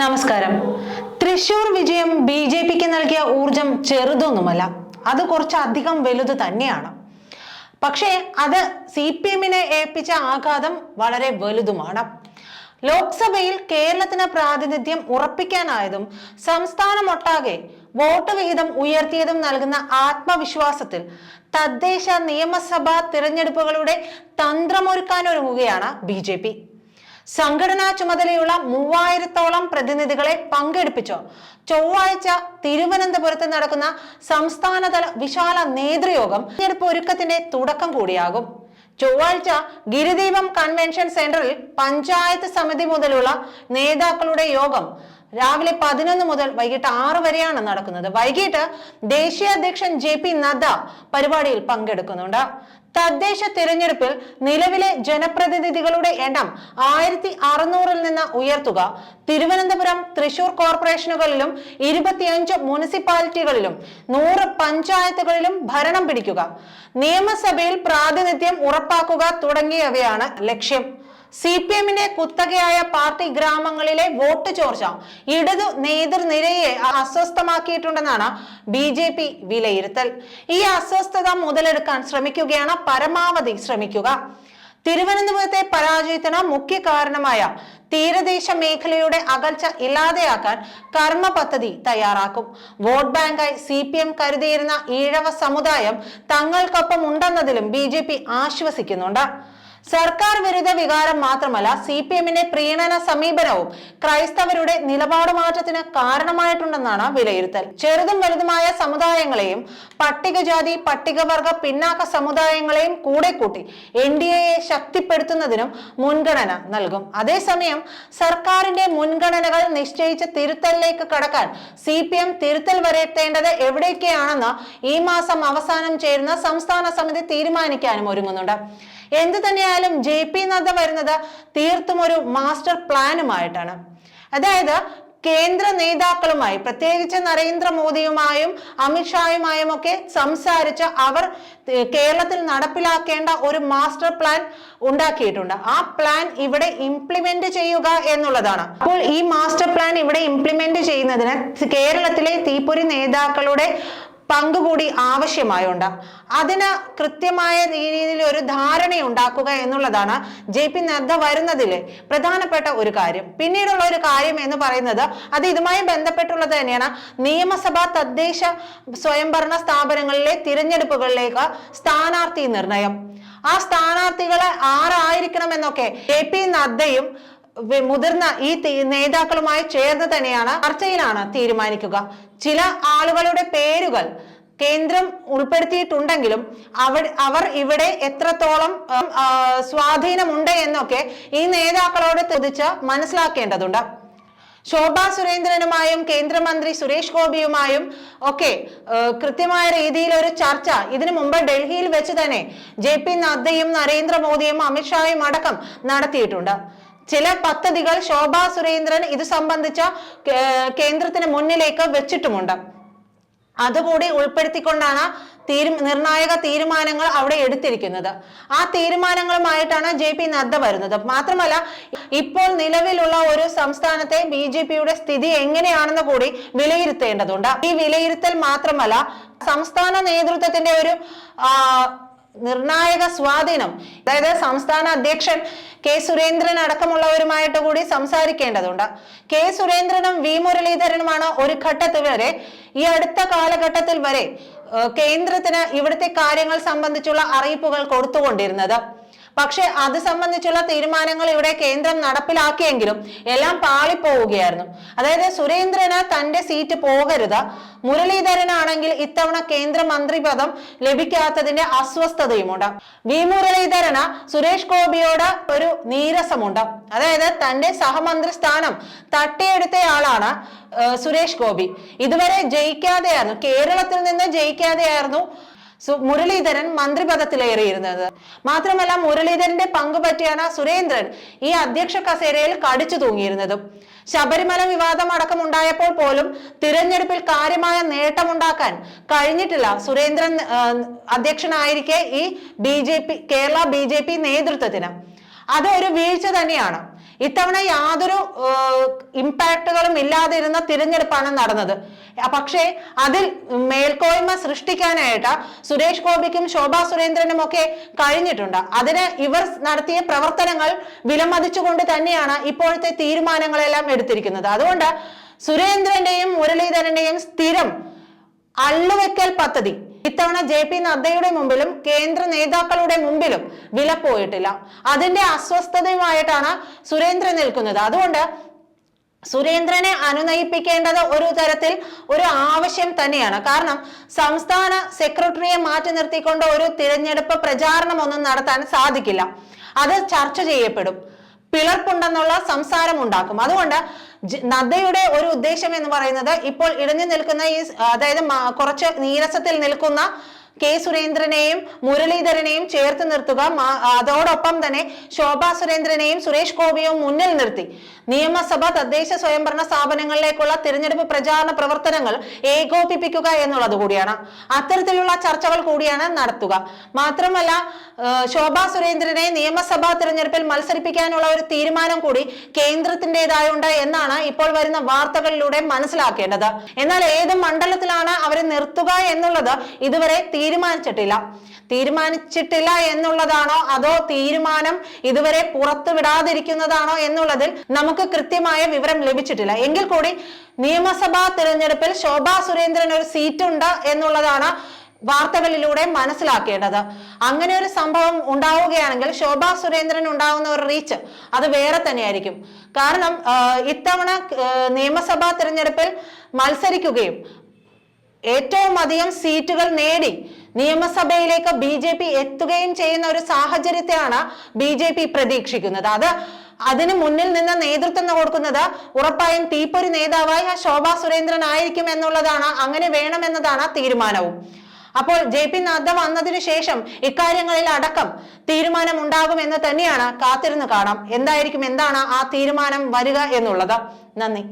നമസ്കാരം. തൃശൂർ വിജയം B J പിക്ക് നൽകിയ ഊർജം ചെറുതൊന്നുമല്ല. അത് കുറച്ചധികം വലുത് തന്നെയാണ്. പക്ഷേ അത് സി പി എമ്മിനെ ഏൽപ്പിച്ച ആഘാതം വളരെ വലുതുമാണ്. ലോക്സഭയിൽ കേരളത്തിന് പ്രാതിനിധ്യം ഉറപ്പിക്കാനായതും സംസ്ഥാനമൊട്ടാകെ വോട്ട് വിഹിതം ഉയർത്തിയതും നൽകുന്ന ആത്മവിശ്വാസത്തിൽ തദ്ദേശ നിയമസഭാ തിരഞ്ഞെടുപ്പുകളുടെ തന്ത്രമൊരുക്കാനൊരുങ്ങുകയാണ് ബി ജെ പി. സംഘടനാ ചുമതലയുള്ള മൂവായിരത്തോളം പ്രതിനിധികളെ പങ്കെടുപ്പിച്ചു. ചൊവ്വാഴ്ച തിരുവനന്തപുരത്ത് നടക്കുന്ന സംസ്ഥാനതല വിശാല നേതൃയോഗം തെരഞ്ഞെടുപ്പ് ഒരുക്കത്തിന്റെ തുടക്കം കൂടിയാകും. ചൊവ്വാഴ്ച ഗിരിദീപം കൺവെൻഷൻ സെന്ററിൽ പഞ്ചായത്ത് സമിതി മുതലുള്ള നേതാക്കളുടെ യോഗം രാവിലെ പതിനൊന്ന് മുതൽ വൈകിട്ട് ആറ് വരെയാണ് നടക്കുന്നത്. വൈകിട്ട് ദേശീയ അധ്യക്ഷൻ ജെ പി നദ്ദ പരിപാടിയിൽ പങ്കെടുക്കുന്നുണ്ട്. തദ്ദേശ തിരഞ്ഞെടുപ്പിൽ നിലവിലെ ജനപ്രതിനിധികളുടെ എണ്ണം ആയിരത്തി അറുന്നൂറിൽ നിന്ന് ഉയർത്തുക. തിരുവനന്തപുരം തൃശൂർ കോർപ്പറേഷനുകളിലും ഇരുപത്തിയഞ്ച് മുനിസിപ്പാലിറ്റികളിലും നൂറ് പഞ്ചായത്തുകളിലും ഭരണം പിടിക്കുക. നിയമസഭയിൽ പ്രാതിനിധ്യം ഉറപ്പാക്കുക തുടങ്ങിയവയാണ് ലക്ഷ്യം. സി പി എമ്മിന്റെ കുത്തകയായ പാർട്ടി ഗ്രാമങ്ങളിലെ വോട്ട് ചോർച്ച ഇടതു നേതൃനിരയെ അസ്വസ്ഥമാക്കിയിട്ടുണ്ടെന്നാണ് ബി ജെ പി വിലയിരുത്തൽ. ഈ അസ്വസ്ഥത മുതലെടുക്കാൻ ശ്രമിക്കുകയാണ് പരമാവധി ശ്രമിക്കുക. തിരുവനന്തപുരത്തെ പരാജയത്തിന് മുഖ്യ കാരണമായ തീരദേശ മേഖലയുടെ അകൽച്ച ഇല്ലാതെയാക്കാൻ കർമ്മ പദ്ധതി തയ്യാറാക്കും. വോട്ട് ബാങ്കായി സി പി എം കരുതിയിരുന്ന ഈഴവ സമുദായം തങ്ങൾക്കൊപ്പം ഉണ്ടെന്നതിലും ബി ജെ പി ആശ്വസിക്കുന്നുണ്ട്. സർക്കാർ വിരുദ്ധ വികാരം മാത്രമല്ല സി പി എമ്മിന്റെ പ്രീണന സമീപനവും ക്രൈസ്തവരുടെ നിലപാട് മാറ്റത്തിന് കാരണമായിട്ടുണ്ടെന്നാണ് വിലയിരുത്തൽ. ചെറുതും വലുതുമായ സമുദായങ്ങളെയും പട്ടികജാതി പട്ടികവർഗ പിന്നാക്ക സമുദായങ്ങളെയും കൂടെ കൂട്ടി എൻ ഡി എയെ ശക്തിപ്പെടുത്തുന്നതിനും മുൻഗണന നൽകും. അതേസമയം സർക്കാരിന്റെ മുൻഗണനകൾ നിശ്ചയിച്ച തിരുത്തലിലേക്ക് കടക്കാൻ സി പി എം തിരുത്തൽ വരുത്തേണ്ടത് എവിടേക്കാണെന്ന് ഈ മാസം അവസാനം ചേരുന്ന സംസ്ഥാന സമിതി തീരുമാനിക്കാനും ഒരുങ്ങുന്നുണ്ട്. എന്തു തന്നെയായാലും ജെ പി നദ്ദ വരുന്നത് തീർത്തും ഒരു മാസ്റ്റർ പ്ലാനുമായിട്ടാണ്. അതായത് കേന്ദ്ര നേതാക്കളുമായി പ്രത്യേകിച്ച് നരേന്ദ്രമോദിയുമായും അമിത്ഷായുമായും ഒക്കെ സംസാരിച്ച് അവർ കേരളത്തിൽ നടപ്പിലാക്കേണ്ട ഒരു മാസ്റ്റർ പ്ലാൻ ഉണ്ടാക്കിയിട്ടുണ്ട്. ആ പ്ലാൻ ഇവിടെ ഇംപ്ലിമെന്റ് ചെയ്യുക എന്നുള്ളതാണ്. അപ്പോൾ ഈ മാസ്റ്റർ പ്ലാൻ ഇവിടെ ഇംപ്ലിമെന്റ് ചെയ്യുന്നതിന് കേരളത്തിലെ തീപ്പൊരി നേതാക്കളുടെ പങ്കുകൂടി ആവശ്യമായുണ്ട്. അതിന് കൃത്യമായ രീതിയിൽ ഒരു ധാരണ ഉണ്ടാക്കുക എന്നുള്ളതാണ് ജെ പി നദ്ദ വരുന്നതിലെ പ്രധാനപ്പെട്ട ഒരു കാര്യം. പിന്നീടുള്ള ഒരു കാര്യം എന്ന് പറയുന്നത് അത് ഇതുമായി ബന്ധപ്പെട്ടുള്ളത് തന്നെയാണ്. നിയമസഭാ തദ്ദേശ സ്വയംഭരണ സ്ഥാപനങ്ങളിലെ തിരഞ്ഞെടുപ്പുകളിലേക്ക് സ്ഥാനാർത്ഥി നിർണയം. ആ സ്ഥാനാർത്ഥികളെ ആരായിരിക്കണമെന്നൊക്കെ കെ പി നദ്ദയും മുതിർന്ന ഈ നേതാക്കളുമായി ചേർന്ന് തന്നെയാണ് ചർച്ചയിലാണ് തീരുമാനിക്കുക. ചില ആളുകളുടെ പേരുകൾ കേന്ദ്രം ഉൾപ്പെടുത്തിയിട്ടുണ്ടെങ്കിലും അവർ അവർ ഇവിടെ എത്രത്തോളം സ്വാധീനമുണ്ട് എന്നൊക്കെ ഈ നേതാക്കളോട് ചോദിച്ച് മനസ്സിലാക്കേണ്ടതുണ്ട്. ശോഭ സുരേന്ദ്രനുമായും കേന്ദ്രമന്ത്രി സുരേഷ് ഗോപിയുമായും ഒക്കെ കൃത്യമായ രീതിയിൽ ഒരു ചർച്ച ഇതിനു മുമ്പ് ഡൽഹിയിൽ വെച്ച് തന്നെ ജെ പി നദ്ദയും നരേന്ദ്രമോദിയും അമിത്ഷായും അടക്കം നടത്തിയിട്ടുണ്ട്. ചില പദ്ധതികൾ ശോഭാ സുരേന്ദ്രൻ ഇത് സംബന്ധിച്ച കേന്ദ്രത്തിന് മുന്നിലേക്ക് വെച്ചിട്ടുമുണ്ട്. അതുകൂടി ഉൾപ്പെടുത്തിക്കൊണ്ടാണ് തീരു നിർണായക തീരുമാനങ്ങൾ അവിടെ എടുത്തിരിക്കുന്നത്. ആ തീരുമാനങ്ങളുമായിട്ടാണ് ജെ പി നദ്ദ വരുന്നത്. മാത്രമല്ല ഇപ്പോൾ നിലവിലുള്ള ഒരു സംസ്ഥാനത്തെ ബി ജെ പിയുടെ സ്ഥിതി എങ്ങനെയാണെന്ന് കൂടി വിലയിരുത്തേണ്ടതുണ്ട്. ഈ വിലയിരുത്തൽ മാത്രമല്ല സംസ്ഥാന നേതൃത്വത്തിന്റെ ഒരു നിർണായക സ്വാധീനം. അതായത് സംസ്ഥാന അധ്യക്ഷൻ കെ സുരേന്ദ്രൻ അടക്കമുള്ളവരുമായിട്ട് കൂടി സംസാരിക്കേണ്ടതുണ്ട്. കെ സുരേന്ദ്രനും വി മുരളീധരനുമാണ് ഒരു ഘട്ടത്തിൽ വരെ ഈ അടുത്ത കാലഘട്ടത്തിൽ വരെ കേന്ദ്രത്തിന് ഇവിടുത്തെ കാര്യങ്ങൾ സംബന്ധിച്ചുള്ള അറിയിപ്പുകൾ കൊടുത്തുകൊണ്ടിരുന്നത്. പക്ഷെ അത് സംബന്ധിച്ചുള്ള തീരുമാനങ്ങൾ ഇവിടെ കേന്ദ്രം നടപ്പിലാക്കിയെങ്കിലും എല്ലാം പാളിപ്പോവുകയായിരുന്നു. അതായത് സുരേന്ദ്രന് തന്റെ സീറ്റ് പോകരുത്. മുരളീധരനാണെങ്കിൽ ഇത്തവണ കേന്ദ്രമന്ത്രി പദം ലഭിക്കാത്തതിന്റെ അസ്വസ്ഥതയുമുണ്ട്. വി. മുരളീധരന് സുരേഷ് ഗോപിയോട് ഒരു നീരസമുണ്ട്. അതായത് തന്റെ സഹമന്ത്രി സ്ഥാനം തട്ടിയെടുത്തയാളാണ് സുരേഷ് ഗോപി. ഇതുവരെ ജയിക്കാതെയായിരുന്നു. കേരളത്തിൽ നിന്ന് ജയിക്കാതെയായിരുന്നു മുരളീധരൻ മന്ത്രിപദത്തിലേറിയിരുന്നത്. മാത്രമല്ല മുരളീധരന്റെ പങ്ക് പറ്റിയാണ് സുരേന്ദ്രൻ ഈ അധ്യക്ഷ കസേരയിൽ കടിച്ചു തൂങ്ങിയിരുന്നതും. ശബരിമല വിവാദം അടക്കം ഉണ്ടായപ്പോൾ പോലും തിരഞ്ഞെടുപ്പിൽ കാര്യമായ നേട്ടമുണ്ടാക്കാൻ കഴിഞ്ഞിട്ടില്ല സുരേന്ദ്രൻ അധ്യക്ഷനായിരിക്കെ ഈ ബി കേരള ബി നേതൃത്വത്തിന്. അതൊരു വീഴ്ച തന്നെയാണ്. ഇത്തവണ യാതൊരു ഇമ്പാക്റ്റുകളും ഇല്ലാതിരുന്ന തിരഞ്ഞെടുപ്പാണ് നടന്നത്. പക്ഷേ അതിൽ മേൽക്കോയ്മ സൃഷ്ടിക്കാനായിട്ട് സുരേഷ് ഗോപിക്കും ശോഭാ സുരേന്ദ്രനും ഒക്കെ കഴിഞ്ഞിട്ടുണ്ട്. അതിന് ഇവർ നടത്തിയ പ്രവർത്തനങ്ങൾ വിലമതിച്ചുകൊണ്ട് തന്നെയാണ് ഇപ്പോഴത്തെ തീരുമാനങ്ങളെല്ലാം എടുത്തിരിക്കുന്നത്. അതുകൊണ്ട് സുരേന്ദ്രന്റെയും മുരളീധരന്റെയും സ്ഥിരം അള്ളുവെക്കൽ പദ്ധതി ഇത്തവണ ജെ പി നദ്ദയുടെ മുമ്പിലും കേന്ദ്ര നേതാക്കളുടെ മുമ്പിലും വില പോയിട്ടില്ല. അതിന്റെ അസ്വസ്ഥതയുമായിട്ടാണ് സുരേന്ദ്രൻ നിൽക്കുന്നത്. അതുകൊണ്ട് സുരേന്ദ്രനെ അനുനയിപ്പിക്കേണ്ടത് ഒരു തരത്തിൽ ഒരു ആവശ്യം തന്നെയാണ്. കാരണം സംസ്ഥാന സെക്രട്ടറിയെ മാറ്റി നിർത്തിക്കൊണ്ട് ഒരു തിരഞ്ഞെടുപ്പ് പ്രചാരണം ഒന്നും നടത്താൻ സാധിക്കില്ല. അത് ചർച്ച ചെയ്യപ്പെടും. പിളർപ്പുണ്ടെന്നുള്ള സംസാരം ഉണ്ടാക്കും. അതുകൊണ്ട് നദ്ദയുടെ ഒരു ഉദ്ദേശം എന്ന് പറയുന്നത് ഇപ്പോൾ ഇടഞ്ഞു നിൽക്കുന്ന ഈ അതായത് കുറച്ച് നീരസത്തിൽ നിൽക്കുന്ന കെ സുരേന്ദ്രനെയും മുരളീധരനെയും ചേർത്ത് നിർത്തുക. അതോടൊപ്പം തന്നെ ശോഭാ സുരേന്ദ്രനെയും സുരേഷ് ഗോപിയും മുന്നിൽ നിർത്തി. നിയമസഭ തദ്ദേശ സ്വയംഭരണ സ്ഥാപനങ്ങളിലേക്കുള്ള തിരഞ്ഞെടുപ്പ് പ്രചാരണ പ്രവർത്തനങ്ങൾ ഏകോപിപ്പിക്കുക എന്നുള്ളത് കൂടിയാണ്. അത്തരത്തിലുള്ള ചർച്ചകൾ കൂടിയാണ് നടത്തുക. മാത്രമല്ല ശോഭാ സുരേന്ദ്രനെ നിയമസഭാ തിരഞ്ഞെടുപ്പിൽ മത്സരിപ്പിക്കാനുള്ള ഒരു തീരുമാനം കൂടി കേന്ദ്രത്തിന്റെതായുണ്ട് എന്നാണ് ഇപ്പോൾ വരുന്ന വാർത്തകളിലൂടെ മനസ്സിലാക്കേണ്ടത്. എന്നാൽ ഏത് മണ്ഡലത്തിലാണ് അവരെ നിർത്തുക എന്നുള്ളത് ഇതുവരെ തീരുമാനിച്ചിട്ടില്ല. തീരുമാനിച്ചിട്ടില്ല എന്നുള്ളതാണോ? അതോ തീരുമാനം ഇതുവരെ പുറത്തു വിടാതിരിക്കുന്നതാണോ എന്നുള്ളതിൽ നമുക്ക് കൃത്യമായ വിവരം ലഭിച്ചിട്ടില്ല. എങ്കിൽ കൂടി നിയമസഭാ തിരഞ്ഞെടുപ്പിൽ ശോഭാ സുരേന്ദ്രൻ ഒരു സീറ്റുണ്ട് എന്നുള്ളതാണ് വാർത്തകളിലൂടെ മനസ്സിലാക്കേണ്ടത്. അങ്ങനെ ഒരു സംഭവം ഉണ്ടാവുകയാണെങ്കിൽ ശോഭാ സുരേന്ദ്രൻ ഉണ്ടാവുന്ന ഒരു റീച്ച് അത് വേറെ തന്നെയായിരിക്കും. കാരണം ഇത്തവണ നിയമസഭാ തിരഞ്ഞെടുപ്പിൽ മത്സരിക്കുകയും ഏറ്റവും അധികം സീറ്റുകൾ നേടി നിയമസഭയിലേക്ക് ബി ജെ പി എത്തുകയും ചെയ്യുന്ന ഒരു സാഹചര്യത്തെയാണ് ബി ജെ പി പ്രതീക്ഷിക്കുന്നത്. അത് അതിന് മുന്നിൽ നിന്ന് നേതൃത്വം കൊടുക്കുന്നത് ഉറപ്പായും തീപ്പൊരി ആ ശോഭാ സുരേന്ദ്രൻ ആയിരിക്കും എന്നുള്ളതാണ്. അങ്ങനെ വേണമെന്നതാണ് തീരുമാനവും. അപ്പോൾ ജെ പി നദ്ദ വന്നതിനു ശേഷം ഇക്കാര്യങ്ങളിൽ അടക്കം തീരുമാനം ഉണ്ടാകുമെന്ന് തന്നെയാണ് കാത്തിരുന്ന് കാണാം. എന്തായിരിക്കും എന്താണ് ആ തീരുമാനം വരിക എന്നുള്ളത്? നന്ദി.